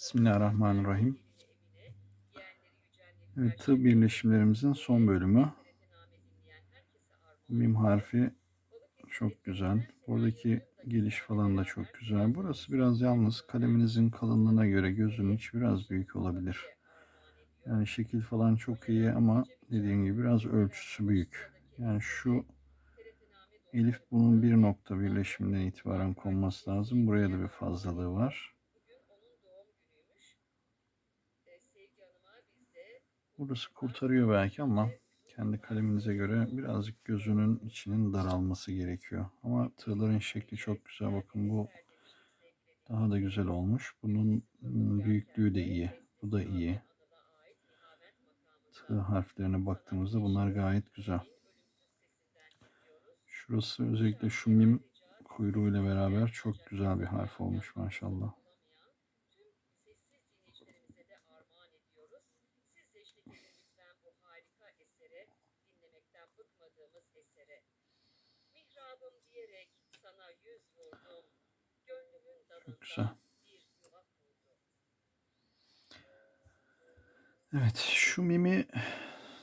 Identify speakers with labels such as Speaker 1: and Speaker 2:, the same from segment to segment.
Speaker 1: Bismillahirrahmanirrahim. Evet, tığ birleşimlerimizin son bölümü. Mim harfi çok güzel. Buradaki geliş falan da çok güzel. Burası biraz yalnız kaleminizin kalınlığına göre gözünün içi biraz büyük olabilir. Yani şekil falan çok iyi ama dediğim gibi biraz ölçüsü büyük. Yani şu elif bunun bir nokta birleşiminden itibaren konması lazım. Buraya da bir fazlalığı var. Burası kurtarıyor belki ama kendi kaleminize göre birazcık gözünün içinin daralması gerekiyor. Ama tığların şekli çok güzel. Bakın bu daha da güzel olmuş. Bunun ım, büyüklüğü de iyi. Bu da iyi. Tığ harflerine baktığımızda bunlar gayet güzel. Şurası özellikle şu mim kuyruğuyla beraber çok güzel bir harf olmuş maşallah. Güzel. Evet şu mimi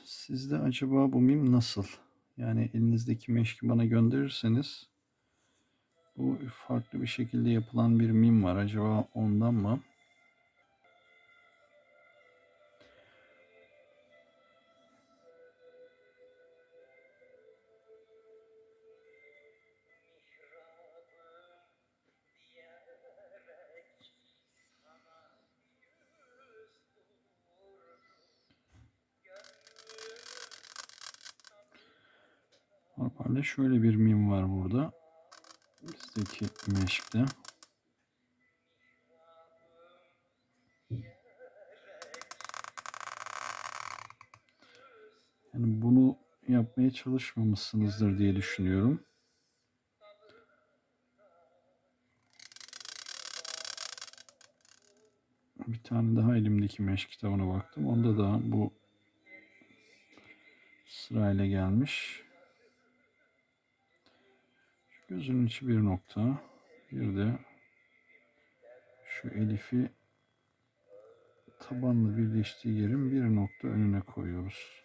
Speaker 1: sizde acaba bu mim nasıl? Yani elinizdeki meşki bana gönderirseniz bu farklı bir şekilde yapılan bir mim var. Acaba ondan mı? Normalde şöyle bir mim var burada. Bizdeki meşkte. Yani bunu yapmaya çalışmamışsınızdır diye düşünüyorum. Bir tane daha elimdeki meşk kitabına baktım. Onda da bu sırayla gelmiş. Gözünün içi bir nokta. Bir de şu elifi tabanla birleştiği yerin bir nokta önüne koyuyoruz.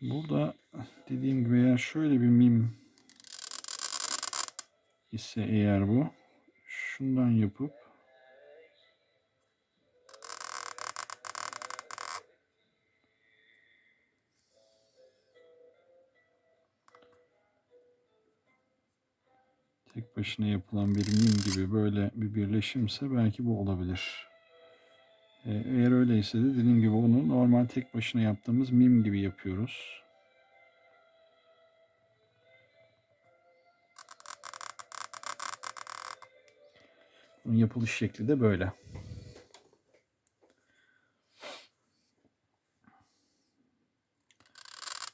Speaker 1: Burada dediğim gibi eğer şöyle bir mim ise eğer bu şundan yapıp başına yapılan bir mim gibi böyle bir birleşimse belki bu olabilir. Ee, Eğer öyleyse de dediğim gibi onu normal tek başına yaptığımız mim gibi yapıyoruz. Bunun yapılış şekli de böyle.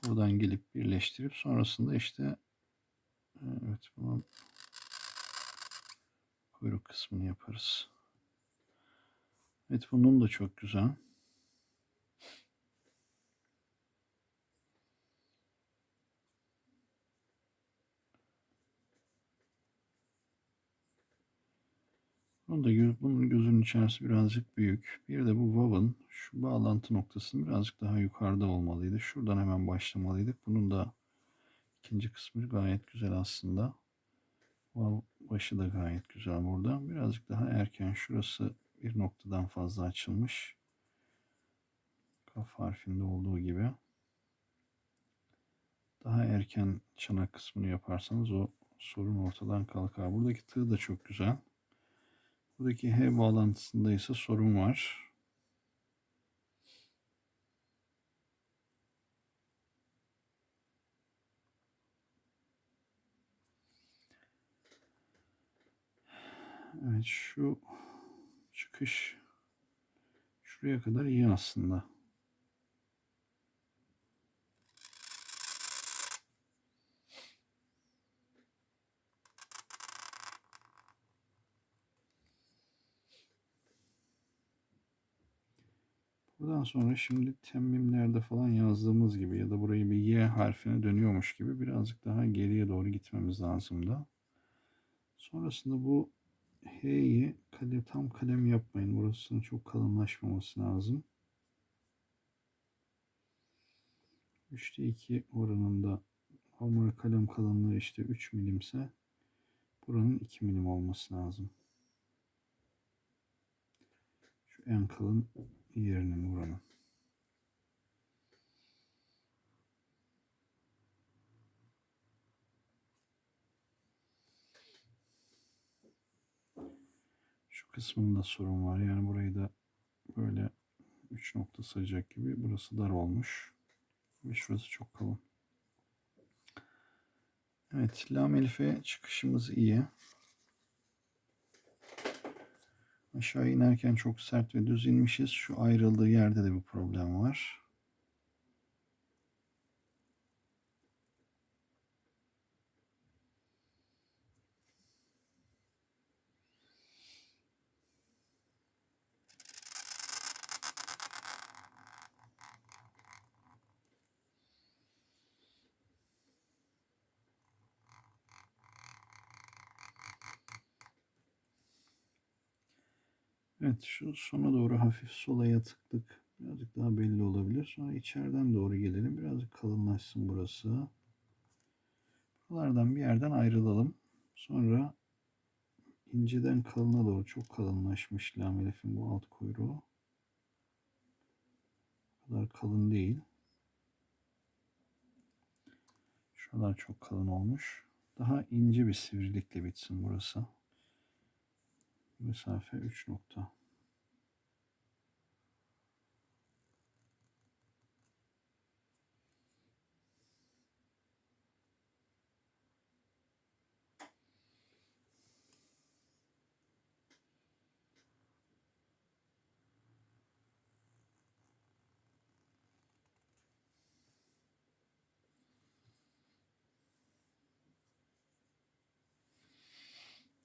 Speaker 1: Buradan gelip birleştirip sonrasında işte evet bunun kuyruk kısmını yaparız. Evet bunun da çok güzel. Bunun da bunun gözünün içerisi birazcık büyük. Bir de bu vav'ın şu bağlantı noktasının birazcık daha yukarıda olmalıydı. Şuradan hemen başlamalıydık. Bunun da ikinci kısmı gayet güzel aslında. Vav başı da gayet güzel burada. Birazcık daha erken şurası bir noktadan fazla açılmış. Kaf harfinde olduğu gibi. Daha erken çanak kısmını yaparsanız o sorun ortadan kalkar. Buradaki tığ da çok güzel. Buradaki H bağlantısında ise sorun var. Evet şu çıkış şuraya kadar iyi aslında. Buradan sonra şimdi temmimlerde falan yazdığımız gibi ya da burayı bir Y harfine dönüyormuş gibi birazcık daha geriye doğru gitmemiz lazım da. Sonrasında bu H'yi kalem, tam kalem yapmayın. Burasının çok kalınlaşmaması lazım. 3'te 2 oranında normal kalem kalınlığı işte 3 milimse buranın 2 milim olması lazım. Şu en kalın yerinin buranın. Şu kısmında sorun var. Yani burayı da böyle 3 nokta sayacak gibi. Burası dar olmuş. Ve şurası çok kalın. Evet. Lam elife çıkışımız iyi. Aşağı inerken çok sert ve düz inmişiz. Şu ayrıldığı yerde de bir problem var. Evet şu sona doğru hafif sola yatıklık birazcık daha belli olabilir. Sonra içeriden doğru gelelim. Birazcık kalınlaşsın burası. Buralardan bir yerden ayrılalım. Sonra inceden kalına doğru çok kalınlaşmış lamelefin bu alt kuyruğu. O kadar kalın değil. Şuralar çok kalın olmuş. Daha ince bir sivrilikle bitsin burası. Mesafe 3 nokta.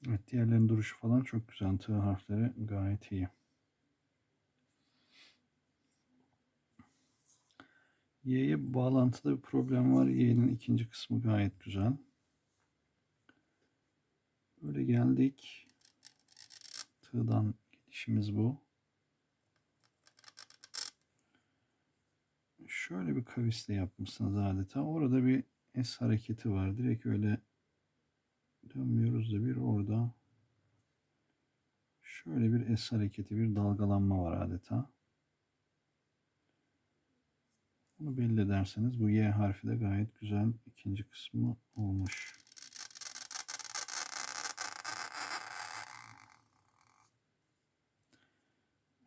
Speaker 1: Evet diğerlerinin duruşu falan çok güzel. Tığ harfleri gayet iyi. Y'ye bağlantıda bir problem var. Y'nin ikinci kısmı gayet güzel. Böyle geldik. Tığdan gidişimiz bu. Şöyle bir kavisle yapmışsınız adeta. Orada bir S hareketi var. Direkt öyle dönmüyoruz da bir orada şöyle bir S hareketi, bir dalgalanma var adeta. Bunu belli ederseniz bu Y harfi de gayet güzel ikinci kısmı olmuş.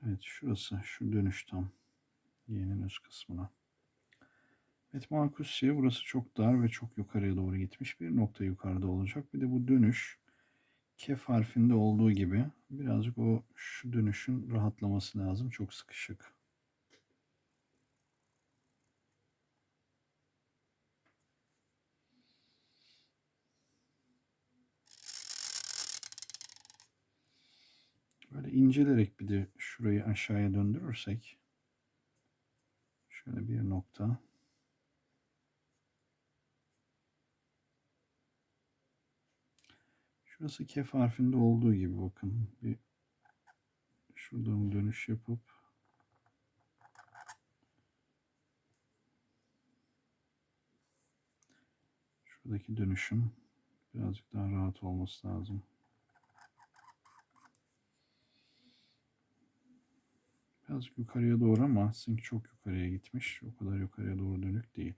Speaker 1: Evet şurası şu dönüş tam Y'nin üst kısmına. Evet Markusya burası çok dar ve çok yukarıya doğru gitmiş. Bir nokta yukarıda olacak. Bir de bu dönüş kef harfinde olduğu gibi birazcık o şu dönüşün rahatlaması lazım. Çok sıkışık. Böyle incelerek bir de şurayı aşağıya döndürürsek şöyle bir nokta Şurası kef harfinde olduğu gibi bakın. Bir şuradan dönüş yapıp şuradaki dönüşüm birazcık daha rahat olması lazım. Birazcık yukarıya doğru ama sizinki çok yukarıya gitmiş. O kadar yukarıya doğru dönük değil.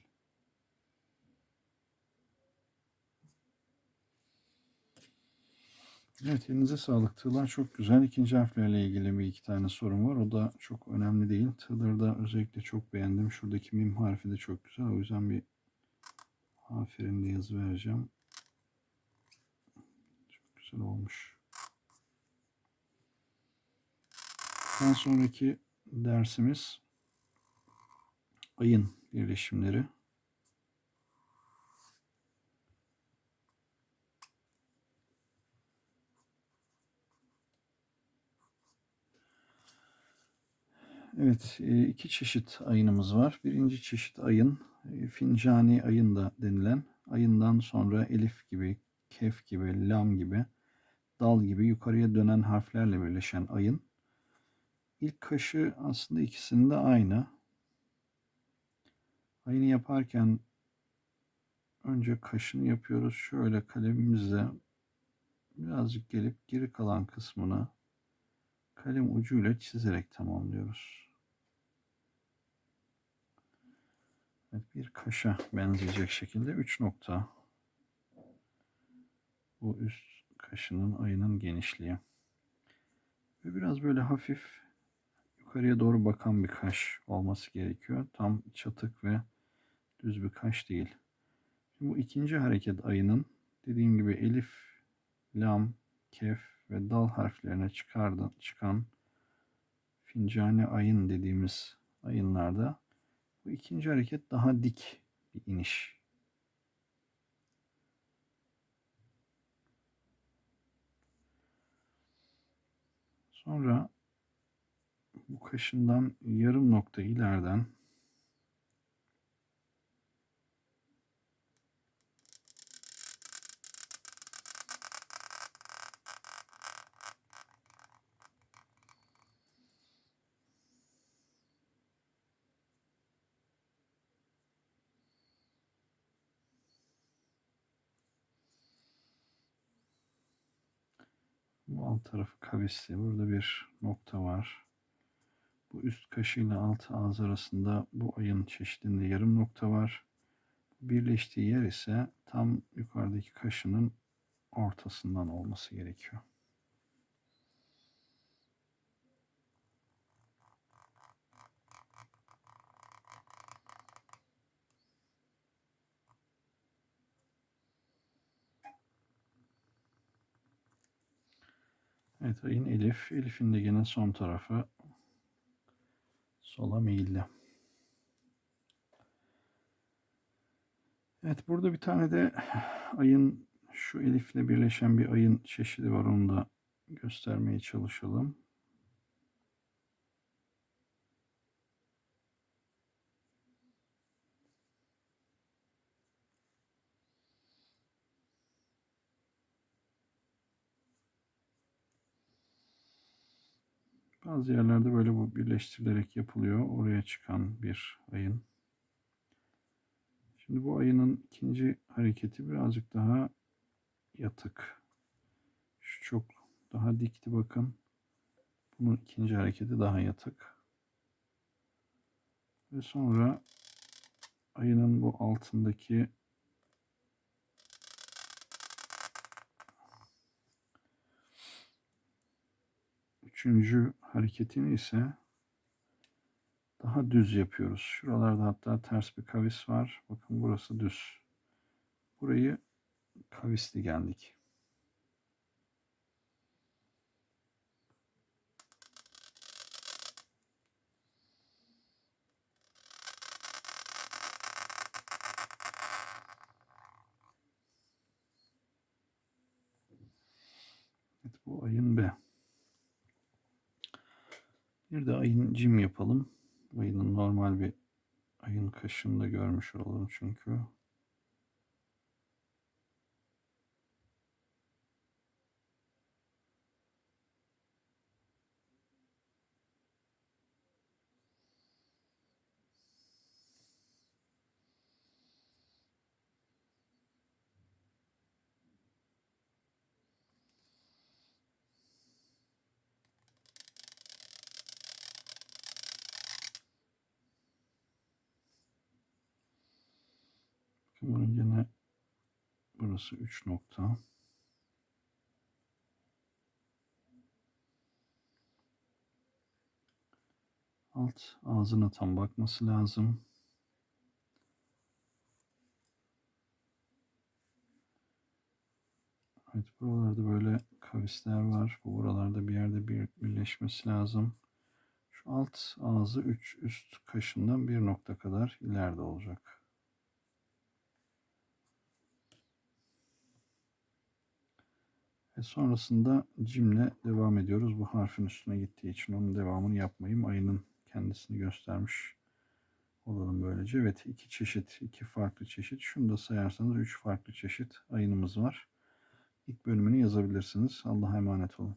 Speaker 1: Evet elinize sağlık. Tığlar çok güzel. İkinci harflerle ilgili bir iki tane sorun var. O da çok önemli değil. Tığları da özellikle çok beğendim. Şuradaki mim harfi de çok güzel. O yüzden bir aferin de yazı vereceğim. Çok güzel olmuş. Daha sonraki dersimiz ayın birleşimleri. Evet, e, iki çeşit ayınımız var. Birinci çeşit ayın, e, fincani ayın da denilen, ayından sonra elif gibi, kef gibi, lam gibi dal gibi yukarıya dönen harflerle birleşen ayın ilk kaşı aslında ikisinin de aynı. Ayını yaparken önce kaşını yapıyoruz. Şöyle kalemimizle birazcık gelip geri kalan kısmını kalem ucuyla çizerek tamamlıyoruz. Evet, bir kaşa benzeyecek şekilde 3 nokta. Bu üst kaşının ayının genişliği. Ve biraz böyle hafif yukarıya doğru bakan bir kaş olması gerekiyor. Tam çatık ve düz bir kaş değil. Şimdi bu ikinci hareket ayının dediğim gibi elif, lam, kef ve dal harflerine çıkardı, çıkan fincani ayın dediğimiz ayınlarda bu ikinci hareket daha dik bir iniş. Sonra bu kaşından yarım nokta ileriden Bu alt tarafı kavisli. Burada bir nokta var. Bu üst kaşıyla alt ağız arasında bu ayın çeşidinde yarım nokta var. Birleştiği yer ise tam yukarıdaki kaşının ortasından olması gerekiyor. Evet ayın elif. Elif'in de gene son tarafı sola meyilli. Evet burada bir tane de ayın şu elifle birleşen bir ayın çeşidi var. Onu da göstermeye çalışalım. Bazı yerlerde böyle bu birleştirilerek yapılıyor. Oraya çıkan bir ayın. Şimdi bu ayının ikinci hareketi birazcık daha yatık. Şu çok daha dikti bakın. Bunun ikinci hareketi daha yatık. Ve sonra ayının bu altındaki Üçüncü hareketini ise daha düz yapıyoruz. Şuralarda hatta ters bir kavis var. Bakın burası düz. Burayı kavisli geldik. Evet bu ayın B. Bir de ayın cim yapalım. Ayının normal bir ayın kaşını da görmüş olalım çünkü. Bunun yine burası 3 nokta. Alt ağzına tam bakması lazım. Evet buralarda böyle kavisler var. Bu buralarda bir yerde bir birleşmesi lazım. Şu alt ağzı 3 üst kaşından bir nokta kadar ileride olacak. Ve sonrasında cimle devam ediyoruz. Bu harfin üstüne gittiği için onun devamını yapmayayım. Ayının kendisini göstermiş olalım böylece. Evet iki çeşit, iki farklı çeşit. Şunu da sayarsanız üç farklı çeşit ayınımız var. ilk bölümünü yazabilirsiniz. Allah'a emanet olun.